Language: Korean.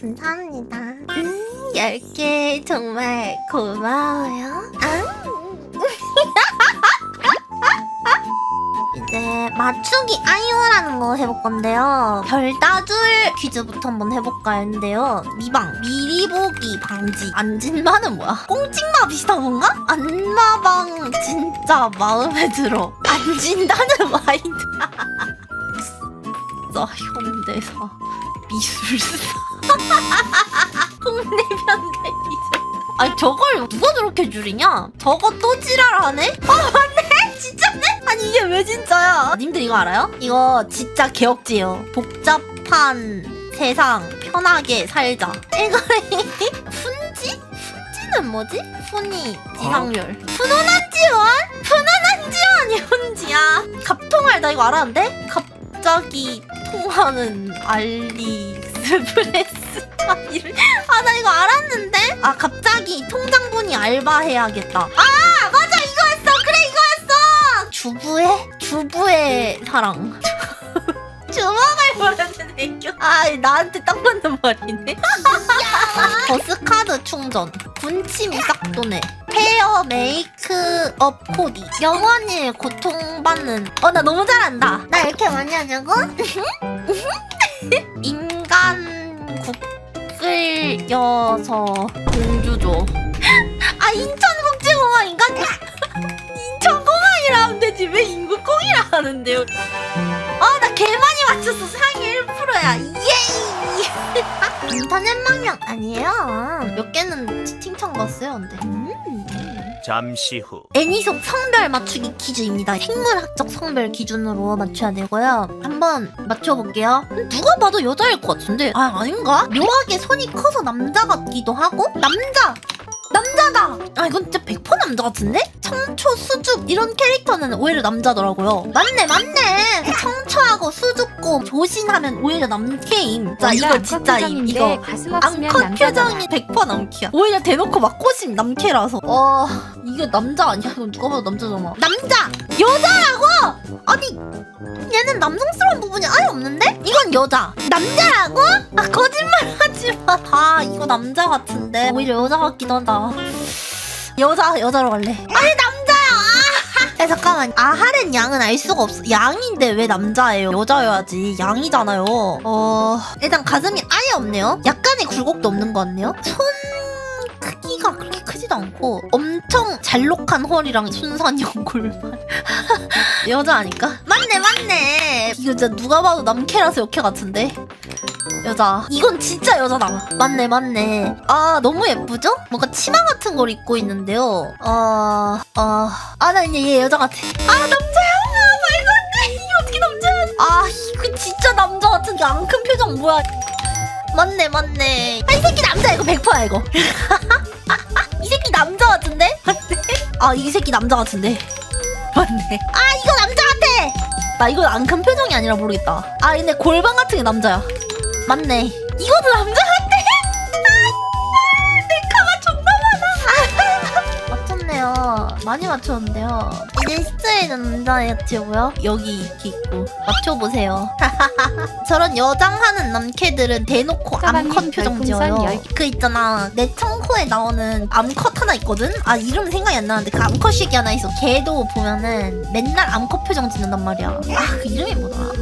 감사합니다. 음, 10개 정말 고마워요. 아. 이제 맞추기 아이오라는 거 해볼 건데요. 별 따줄 퀴즈부터 한번 해볼까 했는데요. 미방, 미리 보기 방지. 안진마는 뭐야? 꽁찍마 비슷한 건가? 안마방 진짜 마음에 들어. 안진다는 마인드. 진짜 현대사, 미술사. 아니 저걸 누가 저렇게 줄이냐? 저거 또 지랄하네? 아 맞네? 진짜네? 아니 이게 왜 진짜야? 님들 이거 알아요? 이거 진짜 개혁지예요. 복잡한 세상 편하게 살자. 이거 훈지? 훈지는 뭐지? 훈이 지상렬. 훈훈한 지원? 훈훈한 지원이 훈지야. 갑통알 나 이거 알았는데? 갑자기 통하는 알리 스프레스. 아, 이를- 아, 나 이거 알았는데? 아, 갑자기 통장분이 알바 해야겠다. 아, 맞아, 이거였어. 그래, 이거였어. 주부의, 주부의 사랑. 주먹을 모르는 애교. 아, 나한테 딱 맞는 말이네. 버스카드 충전. 군침이 싹 도네. 헤어 메이크업 코디. 영원히 고통받는. 어, 나 너무 잘한다. 나 이렇게 많이 하냐고? 여서 공주죠. 아 인천국제공항 인간 인천공항이라 되지 왜 인구공이라 하는데요? 아 나 개 많이 맞췄어 상위 1%야 예. 인터넷망령 아니에요. 몇 개는 채팅창 봤어요 근데. 음. 잠시 후 애니속 성별 맞추기 퀴즈입니다. 생물학적 성별 기준으로 맞춰야 되고요. 한번 맞춰볼게요. 누가 봐도 여자일 것 같은데. 아, 아닌가? 묘하게 손이 커서 남자 같기도 하고. 남자! 남자다! 아, 이건 진짜 100% 남자 같은데? 청초, 수줍 이런 캐릭터는 오히려 남자더라고요. 맞네, 맞네! 청초하고 수줍고 조신하면 오히려 남캐임. 자, 이거 진짜 이- 이거. 가슴 암컷. 표정이 100% 남캐야. 오히려 대놓고 막 꼬심 남캐라서. 어, 이게 남자 아니야? 이건 누가 봐도 남자잖아. 남자! 여자라고! 아니, 얘는 남성스러운 부분이 아예 없는데? 이건 여자. 남자라고? 아, 거짓말 하지 마. 아, 이거 남자 같은데. 오히려 여자 같기도 하다. 여자, 여자로 갈래. 아니, 남자야! 아, 야, 잠깐만. 아하렌 양은 알 수가 없어. 양인데 왜 남자예요? 여자여야지. 양이잖아요. 어, 일단 가슴이 아예 없네요. 약간의 굴곡도 없는 것 같네요. 손 크기가 그렇게 크지도 않고 엄청 잘록한 허리랑 순산형 골반. 여자 아닐까? 맞네, 맞네. 이거 진짜 누가 봐도 남캐라서 역캐 같은데. 여자. 이건 진짜 여자다. 맞네, 맞네. 아, 너무 예쁘죠? 뭔가 치마 같은 걸 입고 있는데요. 어, 어. 아, 나 이제 얘 여자 같아. 아, 남자야? 아, 말도 안 돼. 이게 어떻게 남자야? 아, 이거 진짜 남자 같은 게안큰 표정 뭐야. 맞네, 맞네. 아, 이 새끼 남자 이거 100%야, 이거. 이 새끼 남자 같은데? 맞네. 아, 이 새끼 남자 같은데. 맞네. 아, 이거 남자 같아! 나 이건 안 큰 표정이 아니라 모르겠다. 아, 근데 골반 같은 게 남자야. 맞네. 이것도 남자 같아! 아, 내 카가 존나 많아! 맞췄네요. 많이 맞췄는데요. 이제 스트레이트 남자였지고요. 여기 이렇게 있고. 맞춰보세요. 저런 여장하는 남캐들은 대놓고 암컷 표정 지어요. 그 있잖아. 내 청코에 나오는 암컷 하나 있거든? 아, 이름 생각이 안 나는데 그 암컷식이 하나 있어. 걔도 보면은 맨날 암컷 표정 짓는단 말이야. 아, 그 이름이 뭐더라?